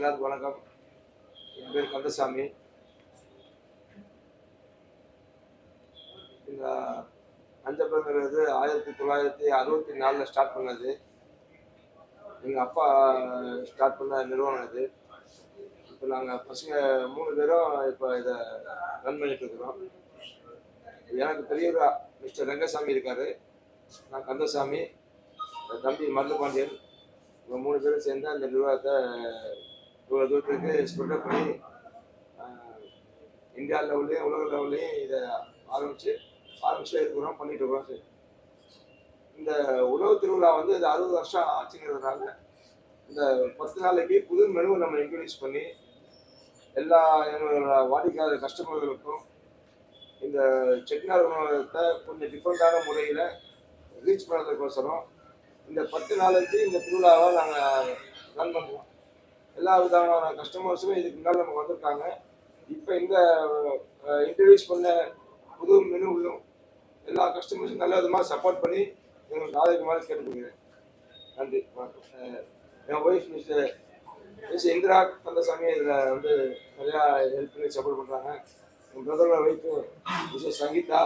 எல்லாருக்கும் வணக்கம். என் பேர் கந்தசாமி. இந்த அஞ்சப்பங்கிறது ஆயிரத்தி தொள்ளாயிரத்தி அறுபத்தி நாலில் ஸ்டார்ட் பண்ணது. எங்கள் அப்பா ஸ்டார்ட் பண்ண நிறுவனம் இது. இப்போ நாங்கள் பசங்க மூணு பேரும் இப்போ இதை ரன் பண்ணிட்டு இருக்கிறோம். எனக்கு பெரியவரா மிஸ்டர் ரங்கசாமி இருக்கார். நான் கந்தசாமி. என் தம்பி மருதுபாண்டியன். இவங்க மூணு பேரும் சேர்ந்து அந்த நிர்வாகத்தை இவ்வளோ தூரத்துக்கு ஸ்ப்ரெட் பண்ணி இந்தியா லெவல்லையும் உலக லெவல்லையும் இதை ஆரம்பித்து ஆரம்பிச்சு இருக்கிறோம் பண்ணிட்டு இருக்கிறோம் சரி. இந்த உணவு திருவிழா வந்து இது அறுபது வருஷம் ஆச்சுங்கிறதுனால இந்த பத்து நாளைக்கு புது மெனுவை நம்ம இன்ட்ரடியூஸ் பண்ணி எல்லா எங்களோட வாடிக்கையாளர் கஸ்டமர்களுக்கும் இந்த செட்டிநாடு உணவகத்தை கொஞ்சம் டிஃப்ரெண்ட்டான முறையில் ரீச் பண்ணுறதுக்கோசரம் இந்த பத்து நாளைக்கு இந்த திருவிழாவை நாங்கள் ரன் பண்ணுறோம் எல்லா விதமான கஸ்டமர்ஸும் இதுக்கு முன்னால் நமக்கு வந்திருக்காங்க. இப்போ இந்த இன்ட்ரடியூஸ் பண்ண புது மெனுவிலும் எல்லா கஸ்டமர்ஸும் நல்ல விதமாக சப்போர்ட் பண்ணி எங்களுக்கு ஆதரிக்குமாறு கேட்டுக்கிறேன் நன்றி வணக்கம். என் wife mister miss Indira Kandasamy இதில் வந்து நிறையா ஹெல்ப் பண்ணி சப்போர்ட் பண்ணுறாங்க என் பிரதரோட ஒய்ஃபு மிஸ்டர் சங்கீதா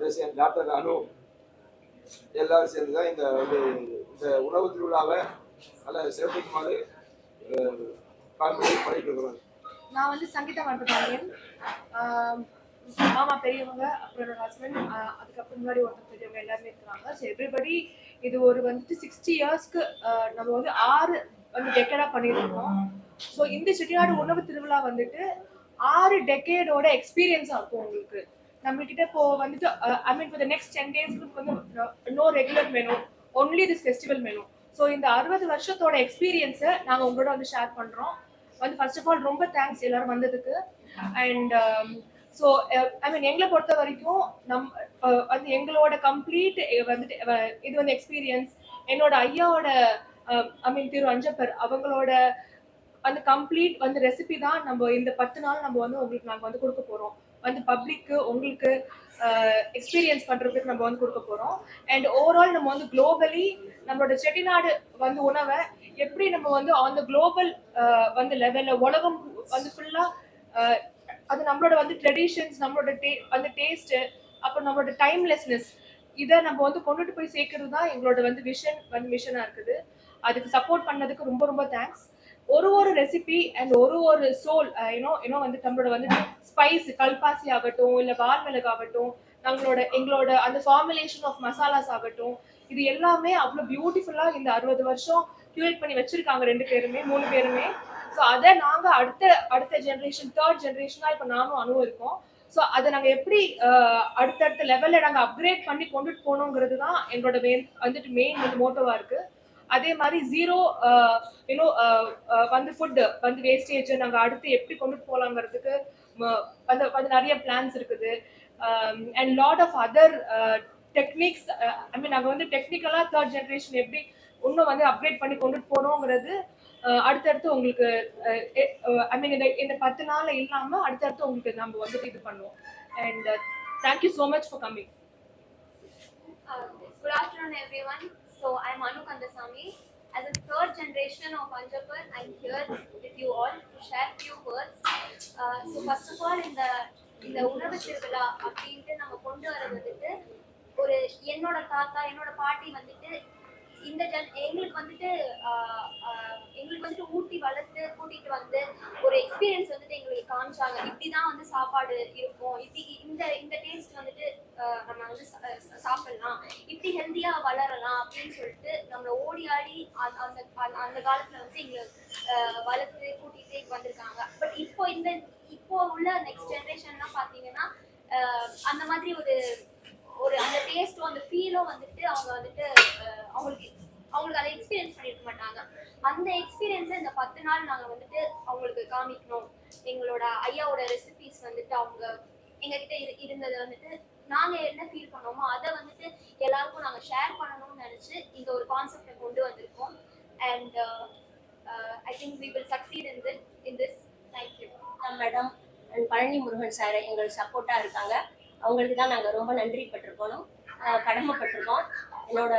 ப்ளஸ் என் டாக்டர் அனு எல்லாரும் சேர்ந்து தான் இந்த வந்து இந்த உணவு திருவிழாவை நல்ல சிறப்பிக்குமாறு பண்ணிட்டு நான் வந்து சங்கீதா மருத்துவமனையன் மாமா பெரியவங்க அப்புறம் என்னோட ஹஸ்பண்ட் அதுக்கப்புறம் முன்னாடி ஒருத்தர் பெரியவங்க எல்லாருமே இருக்கிறாங்க. ஸோ எவ்ரிபடி இது ஒரு வந்துட்டு சிக்ஸ்டி இயர்ஸ்க்கு நம்ம வந்து ஆறு வந்து டெக்கேடாக பண்ணியிருக்கோம். ஸோ இந்த செட்டிநாடு உணவு திருவிழா வந்துட்டு ஆறு டெக்கேடோட எக்ஸ்பீரியன்ஸாக இருக்கும் உங்களுக்கு. நம்மகிட்ட இப்போ வந்துட்டு I mean for the next ten டேஸ்க்கு வந்து no regular menu only this festival menu so இந்த அறுபது வருஷத்தோட எக்ஸ்பீரியன்ஸை நாங்கள் உங்களோட வந்து ஷேர் பண்ணுறோம் வந்து ஃபர்ஸ்ட் ஆஃப் ஆல் ரொம்ப தேங்க்ஸ் எல்லாரும் வந்ததுக்கு. அண்ட் ஸோ ஐ மீன் எங்களை பொறுத்த வரைக்கும் நம் வந்து எங்களோட கம்ப்ளீட் வந்துட்டு இது வந்து எக்ஸ்பீரியன்ஸ் என்னோட ஐயாவோட ஐ மீன் திரு அஞ்சப்பர் அவங்களோட அந்த கம்ப்ளீட் வந்து ரெசிபி தான் நம்ம இந்த பத்து நாள் நம்ம வந்து உங்களுக்கு நாங்கள் வந்து கொடுக்க போகிறோம் வந்து பப்ளிக்கு உங்களுக்கு எக்ஸ்பீரியன்ஸ் பண்ணுறதுக்கு நம்ம வந்து கொடுக்க போகிறோம் அண்ட் ஓவரால் நம்ம வந்து குளோபலி நம்மளோட செட்டிநாடு வந்து உணவை எப்படி நம்ம வந்து ஆன் த குளோபல் வந்து லெவலில் உலகம் வந்து ஃபுல்லாக அது நம்மளோட வந்து ட்ரெடிஷன்ஸ் நம்மளோட டே அந்த டேஸ்ட்டு அப்புறம் நம்மளோட டைம்லெஸ்னஸ் இதை நம்ம வந்து கொண்டுட்டு போய் சேர்க்கறது தான் எங்களோட வந்து விஷன் வந்து மிஷனாக இருக்குது. அதுக்கு சப்போர்ட் பண்ணதுக்கு ரொம்ப ரொம்ப தேங்க்ஸ் ஒரு ஒரு ரெசிபி அண்ட் ஒரு ஒரு சோல் ஏன்னோ ஏன்னோ வந்து நம்மளோட வந்து ஸ்பைஸ் கல்பாசி ஆகட்டும் இல்லை வால் மிளகு ஆகட்டும் நம்மளோட எங்களோட அந்த ஃபார்முலேஷன் ஆஃப் மசாலாஸ் ஆகட்டும் இது எல்லாமே அவ்வளோ பியூட்டிஃபுல்லாக இந்த அறுபது வருஷம் கியூரேட் பண்ணி வச்சிருக்காங்க ரெண்டு பேருமே மூணு பேருமே. ஸோ அதை நாங்கள் அடுத்த அடுத்த ஜென்ரேஷன் தேர்ட் ஜென்ரேஷனாக இப்போ நானும் அனுபவம் இருக்கோம் ஸோ அதை நாங்கள் எப்படி uh, அடுத்தடுத்த லெவலில் நாங்கள் அப்கிரேட் பண்ணி கொண்டுட்டு போகணுங்கிறது தான் எங்களோட மெயின் வந்துட்டு மெயின் வந்து மோட்டோவாக இருக்கு. அதே மாதிரி ஜீரோ யூனோ வந்து ஃபுட்டு வந்து வேஸ்டேஜ் நாங்கள் அடுத்து எப்படி கொண்டுட்டு போகலாங்கிறதுக்கு வந்து வந்து நிறைய பிளான்ஸ் இருக்குது. And lot of other techniques I mean நாங்கள் வந்து டெக்னிக்கலாக தேர்ட் ஜென்ரேஷன் எப்படி இன்னும் வந்து அப்கிரேட் பண்ணி கொண்டுட்டு போகணுங்கிறது அடுத்தடுத்து உங்களுக்கு ஐ மீன் இந்த இந்த பத்து நாள்ல இல்லாமல் அடுத்தடுத்து உங்களுக்கு நம்ம வந்துட்டு இது பண்ணுவோம். And thank you so much for coming good afternoon every one So I'm Anu Kandasamy. As a third generation of Anjapur, I'm here with you all to share few words. Uh, so first of all, இந்த இந்த உணவு திருவிழா அப்படின்ட்டு நம்ம கொண்டு வர வந்துட்டு ஒரு என்னோட தாத்தா என்னோட பாட்டி வந்துட்டு இந்த ஜன் எங்களுக்கு வந்துட்டு எங்களுக்கு வந்துட்டு ஊட்டி வளர்த்து கூட்டிட்டு வந்து ஒரு எக்ஸ்பீரியன்ஸ் வந்துட்டு எங்களுக்கு காமிச்சாங்க. இப்படிதான் வந்து சாப்பாடு இருக்கும். இப்படி இந்த இந்த டேஸ்ட் வந்துட்டு நம்ம வந்து சாப்பிடலாம். இப்படி ஹெல்த்தியா வளரலாம் அப்படின்னு சொல்லிட்டு நம்மள ஓடி ஆடி அந்த அந்த- அந்த- காலத்துல வந்து எங்களை வளர்த்து கூட்டிட்டு வந்திருக்காங்க. பட் இப்போ இந்த இப்போ உள்ள நெக்ஸ்ட் ஜென்ரேஷன்லாம் பாத்தீங்கன்னா அந்த மாதிரி ஒரு ஒரு அந்த டேஸ்ட்டும் அந்த ஃபீலும் வந்துட்டு அவங்க வந்துட்டு அவங்களுக்கு அவங்களுக்கு அதை எக்ஸ்பீரியன்ஸ் பண்ணிருக்க மாட்டாங்க. அந்த எக்ஸ்பீரியன்ஸை இந்த பத்து நாள் நாங்கள் வந்துட்டு அவங்களுக்கு காமிக்கணும். எங்களோட ஐயாவோட ரெசிபிஸ் வந்துட்டு அவங்க எங்ககிட்ட இரு இருந்ததை வந்துட்டு நாங்கள் என்ன ஃபீல் பண்ணோமோ அதை வந்துட்டு எல்லாருக்கும் நாங்கள் ஷேர் பண்ணணும்னு நினச்சி இந்த ஒரு கான்செப்டை கொண்டு வந்திருக்கோம். And I think we will succeed in this in this thank you madam and Palani Murugan sir எங்களுக்கு சப்போர்ட்டாக இருக்காங்க. அவங்களுக்கு தான் நாங்கள் ரொம்ப நன்றி பட்டிருக்கோம். கடமைப்பட்டிருக்கோம். என்னோட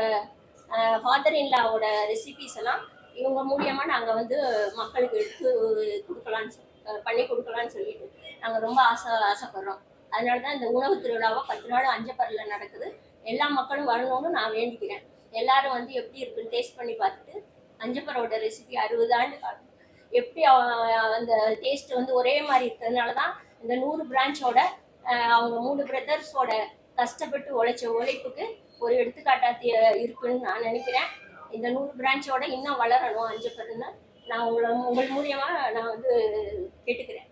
ஃபாதர் இன்லாவோட ரெசிபிஸ் எல்லாம் இவங்க மூலியமாக நாங்கள் வந்து மக்களுக்கு எடுத்து கொடுக்கலான்னு பண்ணி கொடுக்கலான்னு சொல்லிட்டு நாங்கள் ரொம்ப ஆசை ஆசைப்படுறோம். அதனால தான் இந்த உணவு திருவிழாவை பத்து நாள் அஞ்சப்பரில் நடக்குது. எல்லா மக்களும் வரணும்னு நான் வேண்டிக்கிறேன். எல்லாரும் வந்து எப்படி இருக்குன்னு டேஸ்ட் பண்ணி பார்த்துட்டு அஞ்சப்பரோட ரெசிபி அறுபது ஆண்டு காலம் எப்படி அந்த டேஸ்ட் வந்து ஒரே மாதிரி இருக்கிறதுனால தான் இந்த நூறு பிரான்ச்சோட அவங்க மூணு பிரதர்ஸோட கஷ்டப்பட்டு உழைச்ச உழைப்புக்கு ஒரு எடுத்துக்காட்டா இருக்குன்னு நான் நினைக்கிறேன். இந்த நூறு பிரான்ச்சோட இன்னும் வளரணும் அஞ்சு அஞ்சப்பர்னு நான் உங்களை உங்கள் மூலியமா நான் வந்து கேட்டுக்கிறேன்.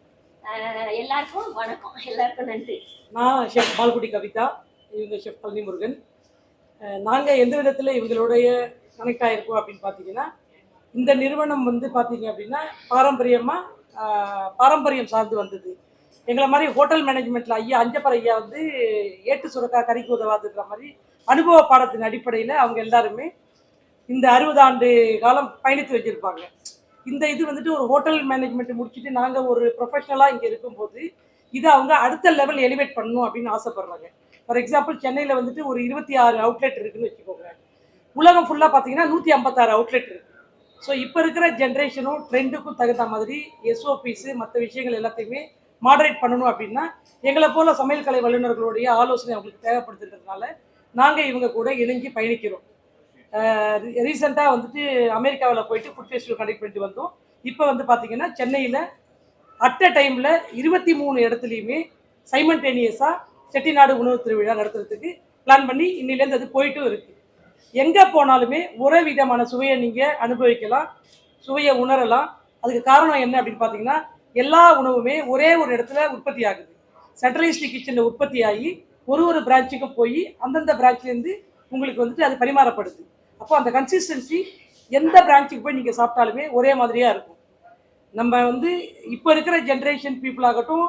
எல்லாருக்கும் வணக்கம். எல்லாருக்கும் நன்றி. நான் ஷெஃப் பால்குடி கவிதா இவங்க ஷெஃப் பழனி முருகன் நாங்கள் எந்த விதத்தில் இவங்களுடைய கனெக்ட் ஆகிருக்கோம் அப்படின்னு பார்த்தீங்கன்னா இந்த நிறுவனம் வந்து பார்த்தீங்க அப்படின்னா பாரம்பரியமாக பாரம்பரியம் சார்ந்து வந்தது. எங்களை மாதிரி ஹோட்டல் மேனேஜ்மெண்ட்டில் ஐயா அஞ்சப்பர் ஐயா வந்து ஏட்டு சுரக்கா கறிக்கு உதவாதுன்ற மாதிரி அனுபவ பாடத்தின் அடிப்படையில் அவங்க எல்லாருமே இந்த அறுபது ஆண்டு காலம் பயணித்து வச்சுருப்பாங்க. இந்த இது வந்துட்டு ஒரு ஹோட்டல் மேனேஜ்மெண்ட் முடிச்சுட்டு நாங்கள் ஒரு ப்ரொஃபஷனலாக இங்கே இருக்கும்போது இதை அவங்க அடுத்த லெவல் எலிவேட் பண்ணணும் அப்படின்னு ஆசைப்படுறாங்க. ஃபார் எக்ஸாம்பிள் சென்னையில் வந்துட்டு ஒரு இருபத்தி ஆறு அவுட்லெட் இருக்குன்னு வச்சுக்கோங்க உலகம் ஃபுல்லாக பார்த்தீங்கன்னா நூற்றி ஐம்பத்தாறு அவுட்லெட் இருக்குது ஸோ இப்போ இருக்கிற ஜென்ரேஷனும் ட்ரெண்டுக்கும் தகுந்த மாதிரி எஸ்ஓபிஸு மற்ற விஷயங்கள் எல்லாத்தையுமே மாடரேட் பண்ணணும் அப்படின்னா எங்களை போல சமையல் கலை வல்லுநர்களுடைய ஆலோசனை அவங்களுக்கு தேவைப்படுதுன்றதுனால நாங்கள் இவங்க கூட இணங்கி பயணிக்கிறோம். ரீசெண்டாக வந்துட்டு அமெரிக்காவில் போயிட்டு ஃபுட் ஃபெஸ்டிவல் கண்டக்ட் பண்ணிட்டு வந்தோம். இப்போ வந்து பார்த்தீங்கன்னா சென்னையில் அட் அ டைமில் இருபத்தி மூணு இடத்துலையுமே சைமன்டேனியஸாக செட்டிநாடு உணவு திருவிழா நடத்துறதுக்கு பிளான் பண்ணி இன்னிலேருந்து அது போயிட்டும் இருக்குது எங்கே போனாலுமே ஒரே விதமான சுவையை நீங்கள் அனுபவிக்கலாம் சுவையை உணரலாம். அதுக்கு காரணம் என்ன அப்படின்னு பார்த்தீங்கன்னா எல்லா உணவுமே ஒரே ஒரு இடத்துல உற்பத்தி ஆகுது சென்ட்ரலைஸ்டு கிச்சனில் உற்பத்தி ஆகி ஒரு ஒரு பிரான்ச்சுக்கும் போய் அந்தந்த பிரான்ச்லேருந்து உங்களுக்கு வந்துட்டு அது பரிமாறப்படுது. அப்போ அந்த கன்சிஸ்டன்சி எந்த பிரான்ச்சுக்கு போய் நீங்கள் சாப்பிட்டாலுமே ஒரே மாதிரியாக இருக்கும். நம்ம வந்து இப்போ இருக்கிற ஜென்ரேஷன் பீப்புள் ஆகட்டும்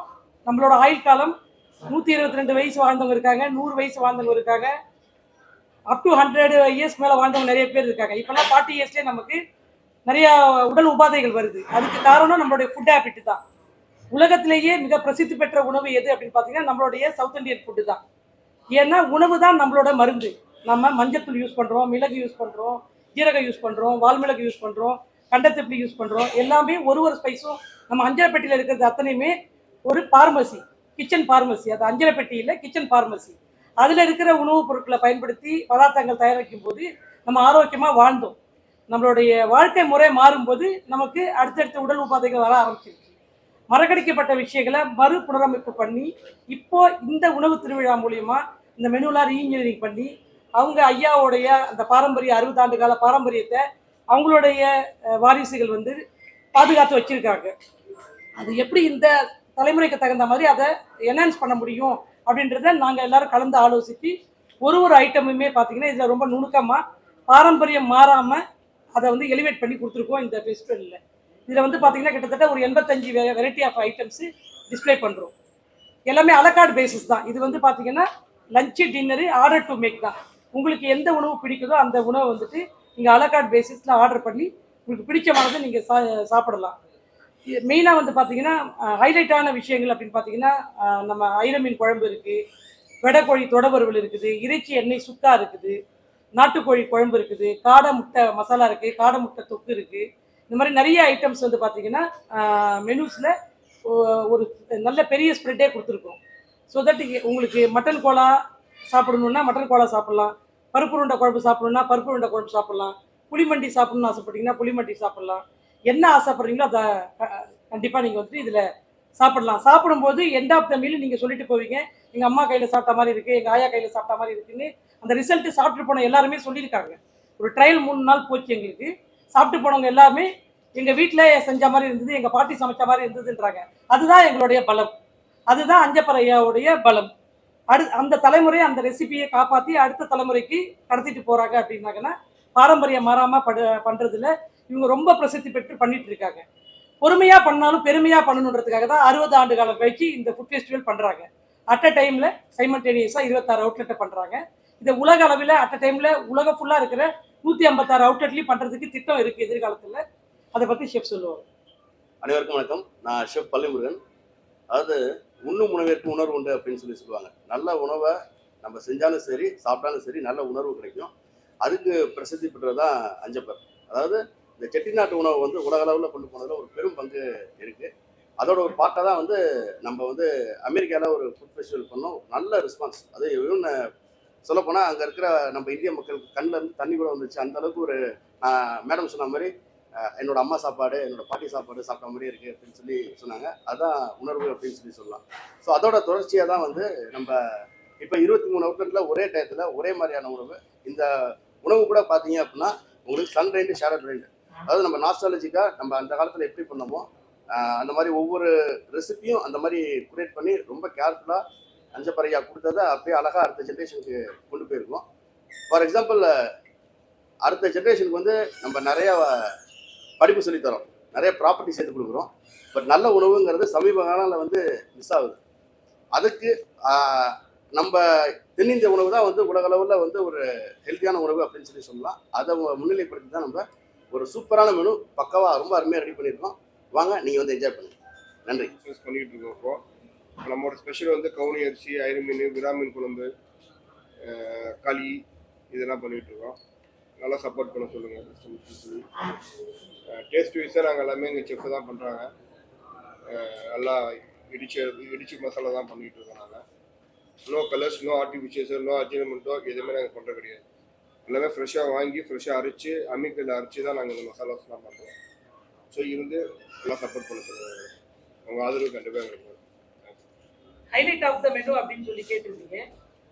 நம்மளோட ஆயுள் காலம் நூற்றி இருபத்தி ரெண்டு வயசு வாழ்ந்தவங்க இருக்காங்க நூறு வயசு வாழ்ந்தவங்க இருக்காங்க. அப் டு ஹண்ட்ரட் இயர்ஸ் மேலே வாழ்ந்தவங்க நிறைய பேர் இருக்காங்க. இப்போல்லாம் ஃபார்ட்டி இயர்ஸ்லேயே நமக்கு நிறைய உடல் உபாதைகள் வருது. அதுக்கு காரணம் நம்மளுடைய ஃபுட் ஹேபிட் தான். உலகத்திலேயே மிக பிரசித்தி பெற்ற உணவு எது அப்படின்னு பார்த்தீங்கன்னா நம்மளுடைய சவுத் இந்தியன் ஃபுட்டு தான். ஏன்னா உணவு தான் நம்மளோட மருந்து. நம்ம மஞ்சத்தூள் யூஸ் பண்ணுறோம் மிளகு யூஸ் பண்ணுறோம் ஜீரகம் யூஸ் பண்ணுறோம் வால்மிளகு யூஸ் பண்ணுறோம் கண்டத்திப்பி யூஸ் பண்ணுறோம் எல்லாமே ஒரு ஒரு ஸ்பைஸும் நம்ம அஞ்சலப்பட்டியில் இருக்கிறது அத்தனையுமே ஒரு பார்மசி கிச்சன் பார்மசி அது அஞ்சலப்பட்டியில் கிச்சன் பார்மசி அதில் இருக்கிற உணவுப் பொருட்களை பயன்படுத்தி பதார்த்தங்கள் தயாரிக்கும் போது நம்ம ஆரோக்கியமாக வாழ்ந்தோம். நம்மளுடைய வாழ்க்கை முறை மாறும்போது நமக்கு அடுத்தடுத்த உடல் உபாதைகள் வர ஆரம்பிச்சிருக்கு. மறக்கடிக்கப்பட்ட விஷயங்களை மறு புனரமைப்பு பண்ணி இப்போ இந்த உணவு திருவிழா மூலியமா இந்த மெனுலாம் ரீஇன்ஜினியரிங் பண்ணி அவங்க ஐயாவுடைய அந்த பாரம்பரிய அறுபதாண்டு கால பாரம்பரியத்தை அவங்களுடைய வாரிசுகள் வந்து பாதுகாத்து வச்சிருக்காங்க. அது எப்படி இந்த தலைமுறைக்கு தகுந்த மாதிரி அதை என்ஹான்ஸ் பண்ண முடியும் அப்படின்றத நாங்கள் எல்லாரும் கலந்து ஆலோசித்து ஒரு ஒரு ஐட்டமுமே பார்த்தீங்கன்னா இதில் ரொம்ப நுணுக்கமாக பாரம்பரியம் மாறாமல் அதை வந்து எலிவேட் பண்ணி கொடுத்துருக்கோம் இந்த ஃபெஸ்டிவலில் இதில் வந்து பார்த்தீங்கன்னா கிட்டத்தட்ட ஒரு எண்பத்தஞ்சு வெரைட்டி ஆஃப் ஐட்டம்ஸு டிஸ்ப்ளே பண்ணுறோம் எல்லாமே அலக்கார்டு பேசிஸ் தான். இது வந்து பார்த்தீங்கன்னா lunch dinner order to make தான். உங்களுக்கு எந்த உணவு பிடிக்குதோ அந்த உணவை வந்துட்டு நீங்கள் அலக்கார்டு பேசிஸில் ஆர்டர் பண்ணி உங்களுக்கு பிடிச்சமானதை நீங்கள் சா சாப்பிடலாம். மெயினாக வந்து பார்த்தீங்கன்னா ஹைலைட்டான விஷயங்கள் அப்படின்னு பார்த்தீங்கன்னா நம்ம ஐரமீன் குழம்பு இருக்குது வெடைக்கோழி தொடவறுவல் இருக்குது இறைச்சி எண்ணெய் சுக்கா இருக்குது நாட்டுக்கோழி குழம்பு இருக்குது காடை முட்டை மசாலா இருக்குது காடை முட்டை தொக்கு இருக்குது இந்த மாதிரி நிறைய ஐட்டம்ஸ் வந்து பார்த்தீங்கன்னா மெனூஸில் ஒரு நல்ல பெரிய ஸ்ப்ரெட்டே கொடுத்துருக்கோம். ஸோ தட் உங்களுக்கு மட்டன் கோலா சாப்பிடணுன்னா மட்டன் கோலா சாப்பிட்லாம். பருப்பு உருண்டை குழம்பு சாப்பிடணுன்னா பருப்பு உருண்டை குழம்பு சாப்பிட்லாம். புளிமண்டி சாப்பிடணும்னு ஆசைப்பட்டீங்கன்னா புளிமண்டி சாப்பிட்லாம். என்ன ஆசைப்படுறீங்களோ அதை கண்டிப்பாக நீங்கள் வந்துட்டு இதில் சாப்பிடலாம். சாப்பிடும்போது எண்ட் ஆஃப் த மீல் நீங்கள் சொல்லிட்டு போவீங்க. எங்கள் அம்மா கையில் சாப்பிட்ட மாதிரி இருக்குது எங்கள் ஆயா கையில் சாப்பிட்ட மாதிரி இருக்குன்னு அந்த ரிசல்ட்டு சாப்பிட்டு போன எல்லாருமே சொல்லியிருக்காங்க. ஒரு ட்ரையல் மூணு நாள் போச்சு எங்களுக்கு. சாப்பிட்டு போனவங்க எல்லாமே எங்கள் வீட்டில் செஞ்ச மாதிரி இருந்தது எங்கள் பாட்டி சமைச்ச மாதிரி இருந்ததுன்றாங்க. அதுதான் எங்களுடைய பலம். அதுதான் அஞ்சப்பறையாவுடைய பலம். அடு அந்த தலைமுறை அந்த ரெசிபியை காப்பாற்றி அடுத்த தலைமுறைக்கு கடத்திட்டு போகிறாங்க அப்படின்னாங்கன்னா பாரம்பரியம் மாறாமல் படு பண்ணுறதுல இவங்க ரொம்ப பிரசித்தி பெற்று பண்ணிட்டு இருக்காங்க. பொறுமையாக பண்ணாலும் பெருமையாக பண்ணணுன்றதுக்காக தான் அறுபது ஆண்டு காலம் கழிச்சு இந்த ஃபுட் ஃபெஸ்டிவல் பண்ணுறாங்க அட் அ டைமில் சைமல்டேனியஸாக இருபத்தாறு அவுட்லெட்டை பண்ணுறாங்க இதை உலக அளவில் அட் அ டைமில் உலகம் ஃபுல்லாக இருக்கிற நூற்றி ஐம்பத்தாறு அவுட்லெட்லையும் பண்ணுறதுக்கு திட்டம் இருக்குது எதிர்காலத்தில். அதை பற்றி ஷெஃப் சொல்லுவாங்க. அனைவருக்கும் வணக்கம். நான் ஷெஃப் பள்ளிமுருகன். அதாவது உண்ணும் உணவிற்கு உணர்வு உண்டு அப்படின்னு சொல்லி சொல்லுவாங்க. நல்ல உணவை நம்ம செஞ்சாலும் சரி சாப்பிட்டாலும் சரி நல்ல உணர்வு கிடைக்கும். அதுக்கு பிரசித்தி பெற்றது தான் அஞ்சப்பர். அதாவது இந்த செட்டிநாட்டு உணவு வந்து உலக அளவில் கொண்டு போனதில் ஒரு பெரும் பங்கு இருக்குது அதோட ஒரு பார்ட்டாக தான் வந்து நம்ம வந்து அமெரிக்காவில் ஒரு ஃபுட் ஃபெஸ்டிவல் பண்ணோம். நல்ல ரெஸ்பான்ஸ் அது இன்னும் சொல்லப்போனால் அங்கே இருக்கிற நம்ம இந்திய மக்களுக்கு கண்ணில் இருந்து தண்ணி கூட வந்துச்சு அந்த அளவுக்கு ஒரு மேடம் சொன்ன மாதிரி என்னோட அம்மா சாப்பாடு என்னோட பாட்டி சாப்பாடு சாப்பிட்ட மாதிரி இருக்குது அப்படின்னு சொல்லி சொன்னாங்க. அதுதான் உணர்வு அப்படின்னு சொல்லி சொல்லலாம். ஸோ அதோட தொடர்ச்சியாக தான் வந்து நம்ம இப்போ இருபத்தி மூணு அவுட்லெட்டில் ஒரே டயத்தில் ஒரே மாதிரியான உணவு. இந்த உணவு கூட பார்த்தீங்க அப்படின்னா உங்களுக்கு சன் ரெண்டு ஷேரட் ரெண்டு அதாவது நம்ம நாஸ்டாலஜிக்காக நம்ம அந்த காலத்தில் எப்படி பண்ணோமோ அந்த மாதிரி ஒவ்வொரு ரெசிபியும் அந்த மாதிரி குரியேட் பண்ணி ரொம்ப கேர்ஃபுல்லாக அஞ்சப்பறையா கொடுத்ததை அப்படியே அழகாக அடுத்த ஜென்ரேஷனுக்கு கொண்டு போயிருக்கோம். ஃபார் எக்ஸாம்பிள் அடுத்த ஜென்ரேஷனுக்கு வந்து நம்ம நிறைய படிப்பு சொல்லித் தரோம் நிறைய ப்ராப்பர்ட்டி சேர்த்து கொடுக்குறோம். பட் நல்ல உணவுங்கிறது சமீப காலங்களில் வந்து மிஸ் ஆகுது. அதுக்கு நம்ம தென்னிந்திய உணவு தான் வந்து உலக அளவில் வந்து ஒரு ஹெல்த்தியான உணவு அப்படின்னு சொல்லி சொல்லலாம். அதை முன்னிலைப்படுத்தி தான் நம்ம ஒரு சூப்பரான மெனு பக்காவாக ரொம்ப அருமையாக ரெடி பண்ணியிருக்கோம். வாங்க நீங்கள் வந்து என்ஜாய் பண்ணுங்க. நன்றி. பிஸ்னஸ் இருக்கோம். நம்மளோட ஸ்பெஷல் வந்து கவுனி அரிசி ஐரு மீன் குழம்பு களி இதெல்லாம் பண்ணிகிட்ருக்கோம் நல்லா சப்போர்ட் பண்ண சொல்லுங்க டேஸ்ட் வைஸாக நாங்கள் எல்லாமே எங்கள் செஃப் தான் பண்ணுறாங்க நல்லா இடிச்சு இடிச்சு மசாலா தான் பண்ணிகிட்டு இருக்கோம் நாங்கள் நோ கலர்ஸ் நோ ஆர்டிஃபிஷியல்ஸோ நோ அஜினமெண்ட்டோ எதுவுமே நாங்கள் பண்ணுறது கிடையாது. எல்லாமே ஃப்ரெஷ்ஷாக வாங்கி ஃப்ரெஷ்ஷாக அரைச்சு அம்மிக்கல்ல அரைச்சி தான் நாங்கள் இந்த மசாலாஸ்லாம் பண்ணுறோம் ஸோ இருந்து நல்லா சப்போர்ட் பண்ண சொல்லுங்கள் உங்கள் ஆதரவு கண்டிப்பாக எங்களுக்கு ஹைலைட் ஆஃப் த மெனு அப்படின்னு சொல்லி கேட்டிருந்தீங்க.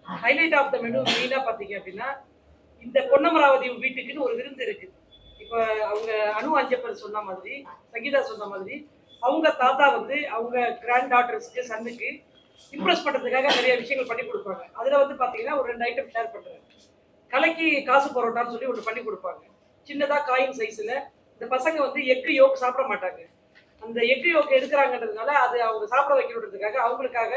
ஹைலைட் ஆஃப் த மெனு மெயினாக பார்த்தீங்க அப்படின்னா இந்த பொன்னமராவதி வீட்டுக்குன்னு ஒரு விருந்து இருக்கு. இப்போ அவங்க அனு அஞ்சப்பர் சொன்ன மாதிரி சங்கீதா சொன்ன மாதிரி அவங்க தாத்தா வந்து அவங்க கிராண்ட் டாட்டர்ஸ்க்கு சன்னுக்கு இம்ப்ரெஸ் பண்ணுறதுக்காக நிறைய விஷயங்கள் பண்ணி கொடுப்பாங்க. அதில் வந்து பார்த்தீங்கன்னா ஒரு ரெண்டு ஐட்டம் ஷேர் பண்ணுறாங்க கலைக்கு காசு பரோட்டான்னு சொல்லி ஒன்று பண்ணி கொடுப்பாங்க. சின்னதாக காயின் சைஸில் இந்த பசங்க வந்து எக்கு யோக் சாப்பிட மாட்டாங்க. அந்த எக்கு யோக் எடுக்கிறாங்கன்றதுனால அது அவங்க சாப்பிட வைக்கணுன்றதுக்காக அவங்களுக்காக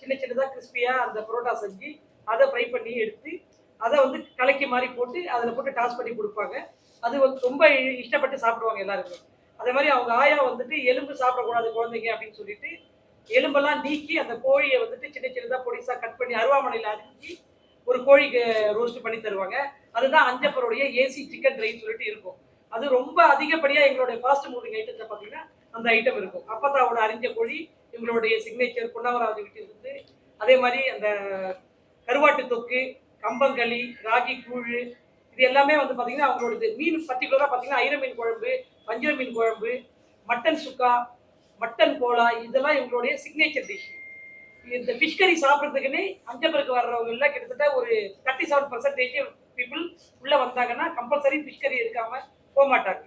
சின்ன சின்னதாக கிறிஸ்பியாக அந்த பரோட்டா செஞ்சு அதை ஃப்ரை பண்ணி எடுத்து அதை வந்து கலக்கி மாதிரி போட்டு அதில் போட்டு டாஸ் பண்ணி கொடுப்பாங்க. அது வந்து ரொம்ப இஷ்டப்பட்டு சாப்பிடுவாங்க எல்லாருமே. அதே மாதிரி அவங்க ஆயா வந்துட்டு எலும்பு சாப்பிடக்கூடாது குழந்தைங்க அப்படின்னு சொல்லிட்டு எலும்பெல்லாம் நீக்கி அந்த கோழியை வந்துட்டு சின்ன சின்னதாக பொடிசாக கட் பண்ணி அருவாமனையில் அரிஞ்சு ஒரு கோழிக்கு ரோஸ்ட் பண்ணி தருவாங்க. அதுதான் அஞ்சப்பருடைய ஏசி சிக்கன் ட்ரைன்னு சொல்லிட்டு இருக்கும். அது ரொம்ப அதிகப்படியாக எங்களுடைய ஃபாஸ்ட் மூவிங் ஐட்டத்தில் பார்த்தீங்கன்னா அந்த ஐட்டம் இருக்கும். அப்பத்தாவோட அறிஞ்ச கோழி இவங்களுடைய சிக்னேச்சர் பொன்னவராவது வீட்டில் இருந்து அதே மாதிரி அந்த கருவாட்டு தொக்கு கம்பங்களி ராகி கூழு இது எல்லாமே வந்து பார்த்தீங்கன்னா அவங்களோட மீன் பர்டிகுலராக பார்த்தீங்கன்னா ஐர மீன் குழம்பு வஞ்சர மீன் குழம்பு மட்டன் சுக்கா மட்டன் கோலா இதெல்லாம் இவங்களுடைய சிக்னேச்சர் டிஷ் இந்த ஃபிஷ் கறி சாப்பிட்றதுக்குன்னே அஞ்சப்பருக்கு வர்றவங்க எல்லாம் கிட்டத்தட்ட ஒரு தேர்ட்டி செவன் பர்சன்டேஜ் பீப்புள் உள்ளே வந்தாங்கன்னா கம்பல்சரி ஃபிஷ் கறி இருக்காமல் போக மாட்டாங்க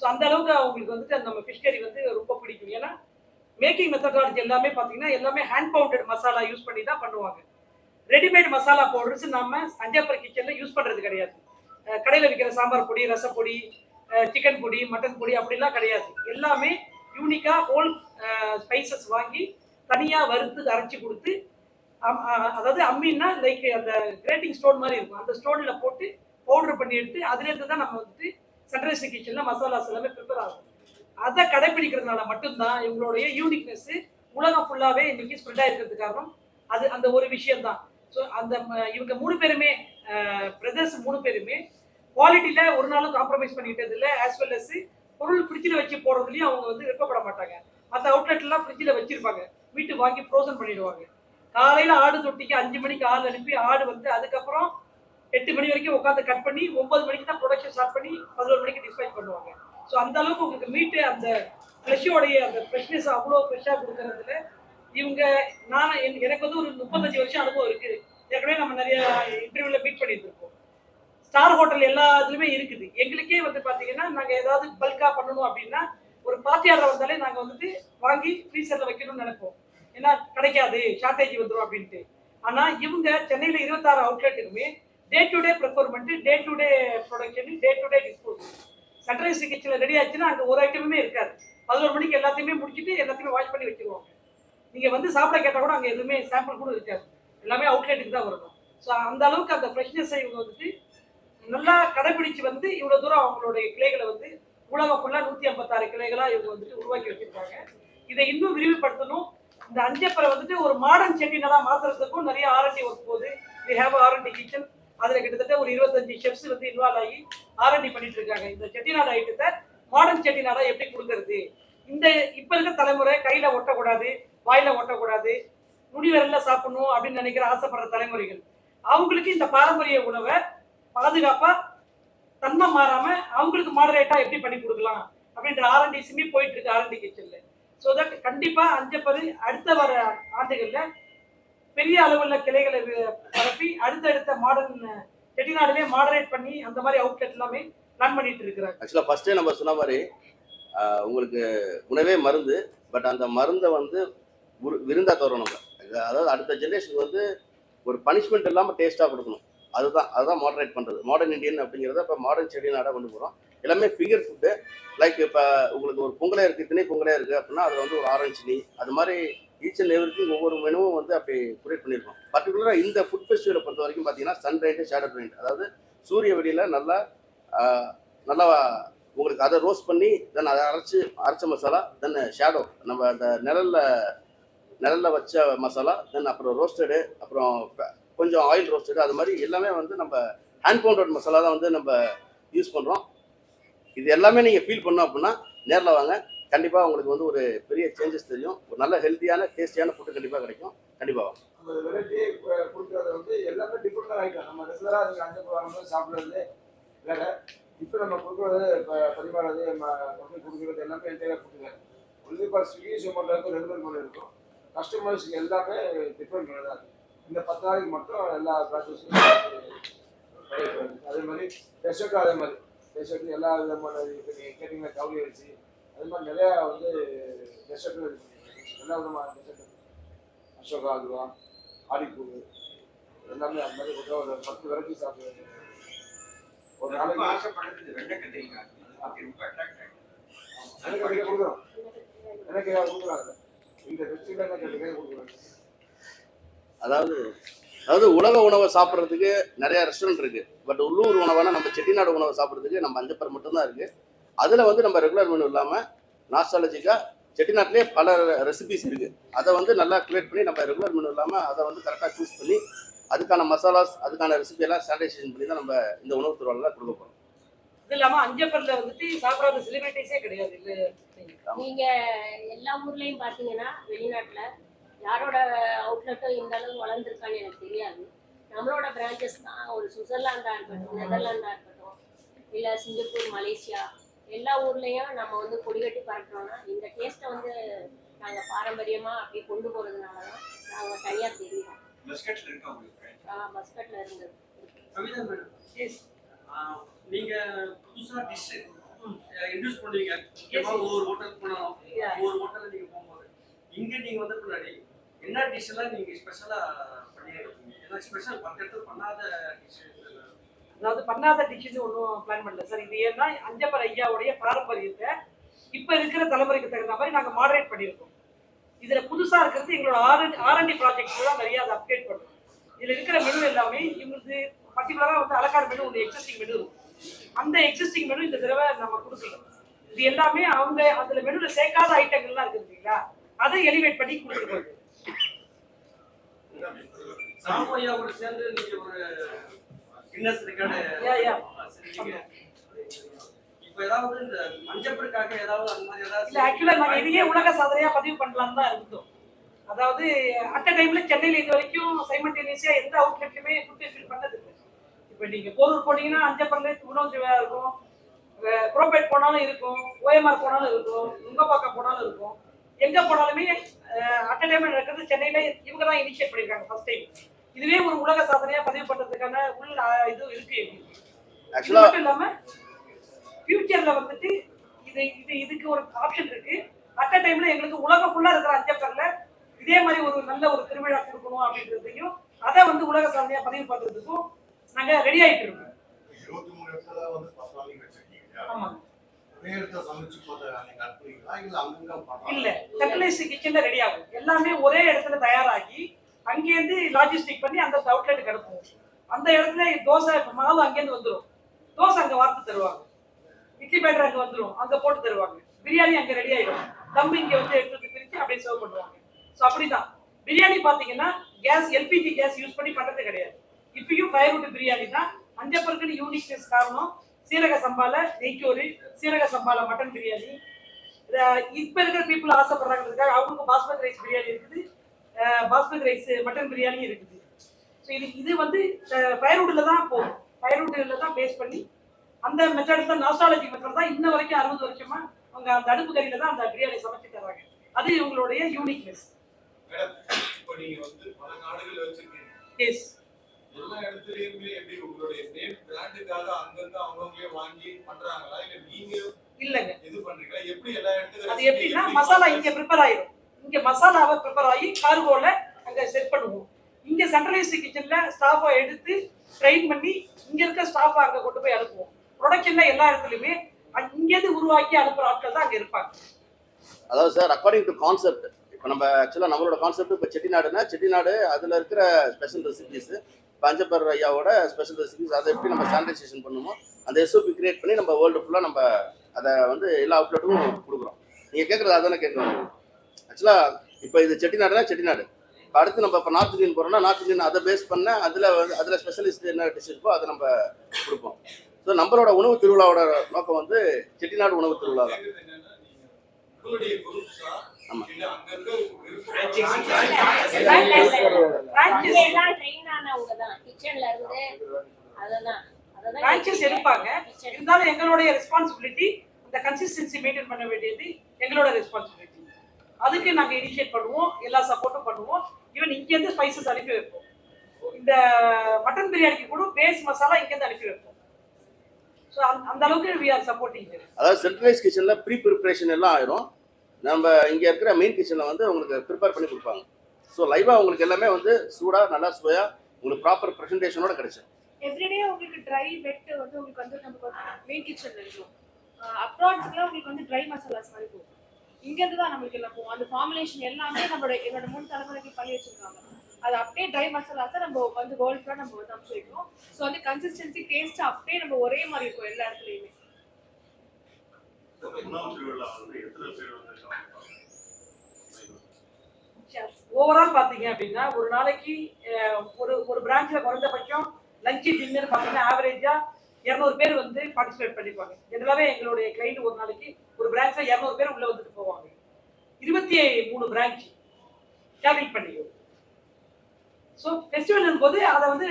ஸோ அந்த அளவுக்கு அவங்களுக்கு வந்துட்டு அந்த நம்ம ஃபிஷ் கறி வந்து ரொம்ப பிடிக்கும். ஏன்னா மேக்கிங் மெத்தடாலஜி எல்லாமே பார்த்தீங்கன்னா எல்லாமே ஹேண்ட் பவுண்டட் மசாலா யூஸ் பண்ணி தான் பண்ணுவாங்க. ரெடிமேட் மசாலா பவுடர்ஸ் நம்ம சஞ்சாப்பர் கிச்சனில் யூஸ் பண்ணுறது கிடையாது. கடையில் விற்கிற சாம்பார் பொடி ரசப்பொடி சிக்கன் பொடி மட்டன் பொடி அப்படிலாம் கிடையாது. எல்லாமே யூனிக்காக ஹோல் ஸ்பைசஸ் வாங்கி தனியாக வறுத்து அரைச்சி கொடுத்து அம்- அதாவது அம்மின்னா லைக் அந்த கிரேட்டிங் ஸ்டோன் மாதிரி இருக்கும். அந்த ஸ்டோனில் போட்டு பவுடர் பண்ணி எடுத்து அதுலேருந்து தான் நம்ம வந்துட்டு சன்ரைஸ் கிச்சனில் மசாலாஸ் எல்லாமே ப்ரிப்பேர் ஆகும். அதை கடைப்பிடிக்கிறதுனால மட்டும்தான் இவங்களுடைய யூனிக்னஸ் உலகம் ஃபுல்லாகவே இன்னைக்கு ஸ்ப்ரெட் ஆகிருக்கிறது காரணம் அது அந்த ஒரு விஷயம்தான். ஸோ அந்த ம- இவங்க மூணு பேருமே பிரதர்ஸ் மூணு பேருமே குவாலிட்டியில் ஒரு நாளும் காம்ப்ரமைஸ் பண்ணிக்கிட்டது இல்லை. ஆஸ் வெல் அஸ் பொருள் ஃப்ரிட்ஜில் வச்சு போடுறதுலையும் அவங்க வந்து விருப்பப்பட மாட்டாங்க. மற்ற அவுட்லெட்லாம் ஃப்ரிட்ஜில் வச்சிருப்பாங்க. வீட்டு வாங்கி ஃப்ரோசன் பண்ணிடுவாங்க. காலையில் ஆடு தொட்டிக்கு அஞ்சு மணிக்கு ஆள் அனுப்பி ஆடு வந்து அதுக்கப்புறம் எட்டு மணி வரைக்கும் உட்காந்து கட் பண்ணி ஒன்பது மணிக்கு தான் ப்ரொடக்ஷன் ஸ்டார்ட் பண்ணி பதினோரு மணிக்கு டிஸ்பேச் பண்ணுவாங்க. ஸோ அந்த அளவுக்கு உங்களுக்கு மீட்டு அந்த ஃப்ரெஷ்ஷோடைய அந்த ஃப்ரெஷ்னஸ் அவ்வளோ ஃப்ரெஷ்ஷாக கொடுக்கறதுல இவங்க நான் என்- எனக்கு வந்து ஒரு முப்பத்தஞ்சு வருஷம் அனுபவம் இருக்குது ஏற்கனவே நம்ம நிறைய இன்டர்வியூவில் மீட் பண்ணிட்டு இருக்கோம். ஸ்டார் ஹோட்டல் எல்லா இதுலையுமே இருக்குது. எங்களுக்கே வந்து பார்த்தீங்கன்னா நாங்கள் ஏதாவது பல்காக பண்ணணும் அப்படின்னா ஒரு பாத்தியாரில் வந்தாலே நாங்கள் வந்துட்டு வாங்கி ஃப்ரீசரில் வைக்கணும்னு நினைப்போம். ஏன்னா கிடைக்காது ஷார்ட்டேஜ் வந்துடும் அப்படின்ட்டு. ஆனால் இவங்க சென்னையில் இருபத்தாறு அவுட்லெட்டுக்குமே day to day ப்ரிஃபர்மெண்ட் day to day production day to day disposal sunrise கிச்சனில் ரெடி ஆச்சுன்னா அங்கே ஒரு ஐட்டமுமே இருக்காது. பதினோரு மணிக்கு எல்லாத்தையுமே முடிச்சுட்டு எல்லாத்தையுமே வாஷ் பண்ணி வச்சிருவாங்க. நீங்கள் வந்து சாப்பிட கேட்டால் கூட அங்கே எதுவுமே சாம்பிள் கூட இருக்காது. எல்லாமே அவுட்லெட்டுக்கு தான் வரணும். ஸோ அந்த அளவுக்கு அந்த ஃப்ரெஷ்னஸை இவங்க வந்துட்டு நல்லா கடைபிடிச்சு வந்து இவ்வளோ தூரம் அவங்களுடைய கிளைகளை வந்து உலகம் ஃபுல்லாக நூற்றி ஐம்பத்தாறு கிளைகளாக இவங்க வந்துட்டு உருவாக்கி வச்சிருக்காங்க. இதை இன்னும் விரிவுபடுத்தணும். இந்த அஞ்சப்பரை வந்துட்டு ஒரு மாடர்ன் செட்டினலாக மாற்றுறதுக்கும் நிறைய ஆர்என்டி ஒர்க் போகுது. We have R and D kitchen அதுல கிட்டத்தட்ட ஒரு இருபத்தஞ்சு ஷெஃப்ஸ் வந்து இன்வால்வ் ஆகி ஆர்என்டி பண்ணிட்டு இருக்காங்க. இந்த செட்டிநாடு ஐட்டத்தை மாடர்ன் செட்டிநாடா எப்படி கொடுக்கறது? இந்த இப்ப இருக்க தலைமுறை கையில ஒட்டக்கூடாது வாயில ஒட்டக்கூடாது முடி சாப்பிடணும் அப்படின்னு நினைக்கிற ஆசைப்படுற தலைமுறைகள். அவங்களுக்கு இந்த பாரம்பரிய உணவை பாதுகாப்பா தன்மை மாறாம அவங்களுக்கு மாடரேட்டா எப்படி பண்ணி கொடுக்கலாம் அப்படின்ற ஆர்என்டி சிமி போயிட்டு இருக்கு ஆர்என்டி கிச்சன்ல ஸோ தட் கண்டிப்பா அஞ்சப்பரு அடுத்த வர ஆண்டுகள்ல பெரிய அளவுல கிளைகளை மாடர்ன் செட்டிநாடுலேயே மாடரேட் பண்ணி அந்த மாதிரி அவுட்லெட் எல்லாமே ரன் பண்ணிட்டு இருக்கிறாங்க. ஆக்சுவலாக ஃபஸ்ட்டே நம்ம சொன்ன மாதிரி உங்களுக்கு உணவே மருந்து பட் அந்த மருந்தை வந்து விருந்தா தரோம் அதாவது அடுத்த ஜென்ரேஷனுக்கு வந்து ஒரு பனிஷ்மெண்ட் இல்லாமல் டேஸ்ட்டாக கொடுக்கணும். அதுதான் அதுதான் மாடரேட் பண்ணுறது மாடர்ன் இண்டியன் அப்படிங்கிறத இப்போ மாடர்ன் செடிநாடாக கொண்டு போகிறோம் எல்லாமே ஃபிங்கர் ஃபுட்டு லைக் இப்போ உங்களுக்கு ஒரு பொங்கலே இருக்குது திணை பொங்கலே இருக்குது அப்படின்னா அதில் வந்து ஒரு ஆரஞ்சு நீ அது மாதிரி ஈச் அண்ட் எவரிக்கும் ஒவ்வொரு மெனுவும் வந்து அப்படி குரேட் பண்ணியிருக்கோம். பர்டிகுலராக இந்த ஃபுட் ஃபெஸ்டிவலை பொறுத்த வரைக்கும் பார்த்தீங்கன்னா சன் ரைட்டு ஷேடோ ரைட் அதாவது சூரிய வெளியில் நல்லா நல்லா உங்களுக்கு அதை ரோஸ்ட் பண்ணி தென் அதை அரைச்சி அரைச்ச மசாலா தென் ஷேடோ நம்ம அந்த நிழல்ல நிழல்ல வச்ச மசாலா தென் அப்புறம் ரோஸ்டடு அப்புறம் கொஞ்சம் ஆயில் ரோஸ்டடு அது மாதிரி எல்லாமே வந்து நம்ம ஹேண்ட் பவுண்டட் மசாலா தான் வந்து நம்ம யூஸ் பண்ணுறோம் இது எல்லாமே நீங்கள் ஃபீல் பண்ணோம் அப்படின்னா நேரில் வாங்க. கண்டிப்பாக உங்களுக்கு வந்து ஒரு பெரிய சேஞ்சஸ் தெரியும். ஒரு நல்ல ஹெல்த்தியான டேஸ்டியான ஃபுட்டு கண்டிப்பாக கிடைக்கும். கண்டிப்பாக வாங்க நம்ம வெரைட்டி கொடுக்குறது வந்து எல்லாமே டிஃப்ரெண்டாக ஆகிட்டோம் நம்ம ரெகுலராக அதுக்கு அஞ்சு வரும்போது சாப்பிட்றது வேற. இப்போ நம்ம கொடுக்குறது இப்போ பரிமாறது நம்ம மக்கள் கொடுக்குறது எல்லாமே என்டையாக கொடுக்குங்க ஒன்லி ஃபார் ஸ்விக்கி ஜொமேட்டோக்கு ரெகுலர் பண்ணி இருக்கும் கஸ்டமர்ஸ்க்கு எல்லாமே டிஃப்ரெண்ட் தான் இந்த பத்து நாளைக்கு மட்டும் எல்லா ப்ராசஸும் அதே மாதிரி டெசர்ட்டும் அதே மாதிரி. டெசர்ட் எல்லா விதமான இப்போ நீங்கள் கேட்டிங்கன்னா கவுளி வச்சு அது மாதிரி நிறையா வந்து டெசர்ட்டும் பண்ணிருக்காங்க. எல்லா விதமான டெசர்ட் அசோகா அல்வா ஆடிப்பூவு எல்லாமே அது மாதிரி கொடுத்தா ஒரு பத்து வெரைட்டி சாப்பிடுவாங்க ஒரு நாளைக்கு ஆசைப்படுறது வெள்ளை கத்திரிக்காய். எனக்கு கொடுக்குறோம் எனக்கு கொடுக்குறாங்க. இந்த ஃபெஸ்டிவல் எனக்கு கிடைக்க கொடுக்குறாங்க? அதாவது அதாவது உலக உணவை சாப்பிட்றதுக்கு நிறைய ரெஸ்டாரண்ட் இருக்கு. பட் உள்ளூர் உணவான நம்ம செட்டிநாடு உணவை சாப்பிட்றதுக்கு நம்ம அஞ்சப்பர் மட்டும்தான் இருக்கு. அதில் வந்து நம்ம ரெகுலர் மெனு இல்லாமல் நாஸ்டாலஜிக்காக செட்டிநாட்டிலே பல ரெசிபிஸ் இருக்கு. அதை வந்து நல்லா கிரியேட் பண்ணி நம்ம ரெகுலர் மெனு இல்லாமல் அதை வந்து கரெக்டாக சூஸ் பண்ணி அதுக்கான மசாலாஸ் அதுக்கான ரெசிபி எல்லாம் சானிடைசேஷன் பண்ணி தான் நம்ம இந்த உணவு துறையில் கொடுக்க போகிறோம் இது இல்லாம அஞ்சப்பர்ல வந்துட்டு சாப்பிடாத செலிபிரிட்டிஸே கிடையாது இல்ல? நீங்க எல்லா ஊர்லயும் பாத்தீங்கன்னா வெளிநாட்டுல யாரோட அவுட்லெட்டும் இந்த அளவு வளர்ந்துருக்கான்னு எனக்கு தெரியாது. நம்மளோட பிரான்ச்சஸ் தான் ஒரு சுவிட்சர்லாந்தா இருக்கட்டும் நெதர்லாந்தா இருக்கட்டும் இல்ல சிங்கப்பூர் மலேசியா எல்லா ஊர்லயும் நம்ம வந்து கொடிகட்டி பறக்கிறோம்னா இந்த டேஸ்ட்டை வந்து நாங்க பாரம்பரியமா அப்படி கொண்டு போறதுனால தான் நாங்க தனியா தெரியும் பிஸ்கட்ல இருக்கு உங்களுக்கு மஸ்கட்ல இருந்தது கவிதா மேடம் எஸ் ஆஹ் நீங்க புதுசா டிஷ் இன்ட்ரூஸ் பண்ணுவீங்க. ஒவ்வொரு ஹோட்டலுக்கு போனாலும். ஒவ்வொரு ஹோட்டல்ல நீங்க போகும்போது. இங்க நீங்க வந்த பின்னாடி என்ன டிஷ் எல்லாம் நீங்க ஸ்பெஷலா பண்ணிருக்கீங்க ஏன்னா ஸ்பெஷல் இடத்துல பண்ணாத டிஷ் அதாவது பண்ணாத டிஷ்ஷு ஒன்றும் பிளான் பண்ணல. சார் இது ஏன்னா அஞ்சப்பர் ஐயாவுடைய பாரம்பரியத்தை இப்போ இருக்கிற தலைமுறைக்கு தகுந்த மாதிரி நாங்கள் மாடரேட் பண்ணியிருக்கோம். இதில் புதுசாக இருக்கிறது எங்களோட ஆர்என் ஆர்என்டி ப்ராஜெக்ட்ஸ் தான் நிறையா அதை அப்டேட் பண்ணுறோம். இதில் இருக்கிற மெனு எல்லாமே இவங்களுக்கு பர்டிகுலராக வந்து அலக்கார் மெனு ஒன்று எக்ஸிஸ்டிங் மெனு அந்த எக்ஸிஸ்டிங் மெனு இந்த தடவை நம்ம கொடுக்கலாம் இது எல்லாமே அவங்க அதில் மெனுவில் சேர்க்காத ஐட்டங்கள்லாம் இருக்குது இல்லைங்களா? அதை எலிவேட் பண்ணி கொடுத்துருக்கோம் சாமையா கூட சேர்ந்து நீங்க ஒரு கின்னஸ் ரெக்கார்டு. இப்போ ஏதாவது இந்த மஞ்சப்பருக்காக ஏதாவது அந்த மாதிரி இல்ல ஏதாவது ஆக்சுவலா நாங்க இதையே உலக சாதனையா பதிவு பண்ணலாம்னு தான் இருந்தோம். அதாவது அட் டைம்ல சென்னையில இது வரைக்கும் சைமல்டேனியஸா எந்த அவுட்லெட்லயுமே ஃபுட் ஃபீல் பண்ணது இல்லை. இப்போ நீங்க போரூர் போனீங்கன்னா அஞ்சப்பர்ல உணவு திருவிழா இருக்கும் குரோபேட் போனாலும் இருக்கும் ஓஎம்ஆர் போனாலும் இருக்கும் நுங்கப்பாக்கம் போனாலும் இருக்கும். எங்க போனாலுமே அட் டைம்ல நடக்கிறது சென்னையில இவங்க தான் இனிஷியேட் பண்ணிருக்காங்க ஃபர்ஸ்ட் டைம் இதுவே ஒரு உலக சாதனையா பதிவு பண்றதுக்கான உள்ள இது இருக்கு. மட்டும் இல்லாம ஃபியூச்சர்ல வந்துட்டு இது இது இதுக்கு ஒரு ஆப்ஷன் இருக்கு. அட் அ டைம்ல எங்களுக்கு உலகம் ஃபுல்லா இருக்கிற அஞ்சப்பர்ல இதே மாதிரி ஒரு நல்ல ஒரு திருவிழா கொடுக்கணும் அப்படின்றதையும் அதை வந்து உலக சாதனையா பதிவு பண்றதுக்கும் நாங்க ரெடி ஆயிட்டு இருக்கோம். இருபத்தி மூணு இடத்துல வந்து பசாலிங் வச்சிருக்கீங்க ஆமா. இல்ல அங்கங்க பண்றாங்களா? இல்ல சென்ட்ரலைஸ் கிச்சன்ல ரெடி ஆகும். எல்லாமே ஒரே இடத்துல தயாராகி அங்கேருந்து லாஜிஸ்டிக் பண்ணி அந்த அவுட்லெட் கிடப்போம் அந்த இடத்துல தோசை மாவு அங்கேருந்து வந்துடும் தோசை அங்கே வார்த்து தருவாங்க. இட்லி பேட்டர் அங்கே வந்துடும் அங்கே போட்டு தருவாங்க. பிரியாணி அங்கே ரெடி ஆயிடும். தம் இங்கே வந்து எடுத்து பிரித்து அப்படியே சர்வ் பண்ணுவாங்க. ஸோ அப்படிதான். பிரியாணி பார்த்தீங்கன்னா கேஸ் எல்பிஜி கேஸ் யூஸ் பண்ணி பண்ணுறது கிடையாது. இப்பயும் ஃபயர்வுட் பிரியாணி தான். அஞ்சப்பருக்குன்னு யூனிக்னஸ் காரணம் சீரக சம்பால நெய்ச்சோறு சீரக சம்பால மட்டன் பிரியாணி. இப்போ இருக்கிற பீப்புள் ஆசைப்படுறாங்கிறதுக்காக அவங்களுக்கு பாஸ்மதி ரைஸ் பிரியாணி இருக்குது. பாஸ்மதி ரைஸ் மட்டன் பிரியாணி இருக்குது. ஸோ இது இது வந்து ஃபயர்வுட்டில் தான் போகும். ஃபயர்வுட்டில் தான் பேஸ் பண்ணி அந்த மெத்தட் தான் நாஸ்டாலஜி மெத்தட் தான் இன்ன வரைக்கும் அறுபது வருஷமா அவங்க அந்த அடுப்பு கறியில தான் அந்த பிரியாணி சமைச்சு தர்றாங்க. அது இவங்களுடைய யூனிக்னஸ் எஸ் எல்லா இடத்துலயுமே எப்படி உங்களுடைய நேம் பிராண்டுக்காக அங்கங்க அவங்கவுங்களே வாங்கி பண்றாங்களா? இல்ல நீங்க இல்லைங்க. இது பண்றீங்களா? எப்படி எல்லா இடத்துலயும் அது எப்படின்னா மசாலா இங்க ப்ரிப்பேர் ஆயிரும். இங்கே மசாலாவை ப்ரிப்பேர் ஆகி கார்கோவில் அங்கே செட் பண்ணுவோம். இங்கே சென்ட்ரலைஸ்டு கிச்சனில் ஸ்டாஃபை எடுத்து ட்ரெயின் பண்ணி இங்கே இருக்க ஸ்டாஃபை அங்கே கொண்டு போய் அனுப்புவோம். ப்ரொடக்ஷனில் எல்லா இடத்துலையுமே இங்கேருந்து உருவாக்கி அனுப்புகிற ஆட்கள் தான் அங்கே இருப்பாங்க. அதாவது சார் அக்கார்டிங் டு கான்செப்ட் இப்போ நம்ம ஆக்சுவலாக நம்மளோட கான்செப்ட் இப்போ செட்டிநாடுனா செட்டிநாடு அதில் இருக்கிற ஸ்பெஷல் ரெசிபிஸ் பஞ்சபர் ஐயாவோட ஸ்பெஷல் ரெசிபிஸ் அதை எப்படி நம்ம ஸ்டாண்டர்டைசேஷன் பண்ணுமோ அந்த எஸ்ஓபி கிரியேட் பண்ணி நம்ம வேர்ல்டு ஃபுல்லாக நம்ம அதை வந்து எல்லா அவுட்லெட்டும் கொடுக்குறோம். நீங்கள் கேட்குறது அதானே கேட்குறோம் ஆக்சுவலாக இப்போ இது செட்டிநாடுனா செட்டிநாடு. இப்போ அடுத்து நம்ம இப்போ நார்த் இந்தியன் போகிறோம்னா நார்த் இந்தியன் அதை பேஸ் பண்ண அதில் வந்து அதில் ஸ்பெஷலிஸ்ட் என்ன டிஷ் இருக்கோ அதை நம்ம கொடுப்போம். ஸோ நம்மளோட உணவு திருவிழாவோட நோக்கம் வந்து செட்டிநாடு உணவு திருவிழா தான். எங்களுடைய ரெஸ்பான்சிபிலிட்டி இந்த கன்சிஸ்டன்சி மெயின்டைன் பண்ண வேண்டியது எங்களோட ரெஸ்பான்சிபிலிட்டி அதுக்கு நாங்க இனிஷியேட் பண்ணுவோம் எல்லா சப்போர்ட்டும் பண்ணுவோம். ஈவன் இங்கேருந்து ஸ்பைசஸ் அனுப்பி வைப்போம். இந்த மட்டன் பிரியாணிக்கு கூட பேஸ் மசாலா இங்கேருந்து அனுப்பி வைப்போம். ஸோ அந்த அளவுக்கு வி ஆர் சப்போர்ட்டிங் அதாவது சென்ட்ரலைஸ் கிச்சனில் ப்ரீ ப்ரிப்பரேஷன் எல்லாம் ஆயிரும். நம்ம இங்கே இருக்கிற மெயின் கிச்சனில் வந்து உங்களுக்கு ப்ரிப்பேர் பண்ணி கொடுப்பாங்க. ஸோ லைவாக உங்களுக்கு எல்லாமே வந்து சூடாக நல்லா சுவையாக உங்களுக்கு ப்ராப்பர் ப்ரெசன்டேஷனோட கிடைச்சிடும் எவ்ரிடே உங்களுக்கு ட்ரை வெட் வந்து உங்களுக்கு வந்து நமக்கு மெயின் கிச்சன்ல இருக்கும். அப்ராட்ஸ்க்குலாம் உங்களுக்கு வந்து ட்ரை மசாலாஸ் மாதிரி போகும். இங்கிருந்து தான் நம்மளுக்கு எல்லாம் போகும் அந்த ஃபார்முலேஷன் எல்லாமே நம்மளோட என்னோட மூணு தலைமுறைக்கு பண்ணி வச்சிருக்காங்க. அது அப்படியே ட்ரை மசாலாஸை நம்ம வந்து வேர்ல்ட் ஃபுல்லாக நம்ம வந்து அமைச்சிருக்கோம் ஸோ வந்து கன்சிஸ்டன்சி டேஸ்ட் அப்படியே நம்ம ஒரே மாதிரி இருக்கும் எல்லா இடத்துலையுமே. ஓவரால் பார்த்தீங்க அப்படின்னா ஒரு நாளைக்கு ஒரு ஒரு பிரான்ச்சில் குறைந்தபட்சம் லஞ்சு டின்னர் பார்த்தீங்கன்னா ஆவரேஜாக இரநூறு பேர் வந்து பார்ட்டிசிபேட் பண்ணிப்பாங்க. ஜெனரலாகவே எங்களுடைய கிளைண்ட் ஒரு நாளைக்கு ஒரு பிரான்ச்சில் இரநூறு பேர் உள்ளே வந்துட்டு போவாங்க. இருபத்தி மூணு பிரான்ச் கேபிள் பண்ணிக்குவோம் ஸோ ஃபெஸ்டிவல் போது அதை வந்து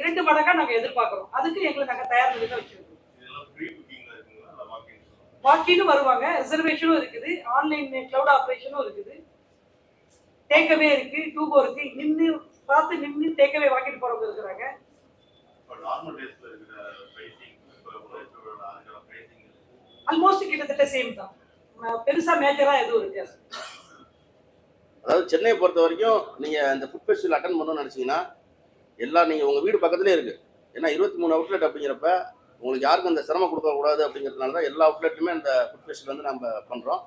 இரண்டு மடங்காக நாங்கள் எதிர்பார்க்குறோம். அதுக்கு எங்களை நாங்கள் தயார் பண்ணி தான் வச்சுருக்கோம். வாக்கினும் வருவாங்க. ரிசர்வேஷனும் இருக்குது. ஆன்லைன் கிளவுட் ஆப்ரேஷனும் இருக்குது. டேக்அவே இருக்கு டூபோ இருக்கு. நின்று பார்த்து நின்று டேக்அவே வாங்கிட்டு போறவங்க இருக்கிறாங்க இப்போ நார்மல் டேஸ்ல இருக்கிற பிரைசிங் இப்போ உணவு திருவிழா அதுக்கான பிரைசிங் ஆல்மோஸ்ட் கிட்டத்தட்ட சேம் தான். பெருசா மேஜரா எதுவும் வித்தியாசம் அதாவது சென்னையை பொறுத்த வரைக்கும் நீங்கள் இந்த ஃபுட் ஃபெஸ்டிவல் அட்டன் பண்ணணும்னு நினச்சிங்கன்னா எல்லாம் நீங்கள் உங்கள் வீடு பக்கத்துலேயே இருக்குது ஏன்னா இருபத்தி மூணு அவுட்லெட் அப்படிங்கிறப்ப உங்களுக்கு யாருக்கும் அந்த சிரமம் கொடுக்கக்கூடாது அப்படிங்கிறதுனால தான் எல்லா அவுட்லெட்டுமே இந்த ஃபுட் ஃபெஸ்டிவல் வந்து நம்ம பண்ணுறோம்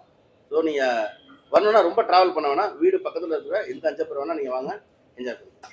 ஸோ நீங்கள் வரணும்னா ரொம்ப ட்ராவல் பண்ண வேணாம். வீடு பக்கத்தில் இருக்கிற எந்த அஞ்சு பேர் வேணால் நீங்கள் வாங்க என்ஜாய் பண்ணுங்க.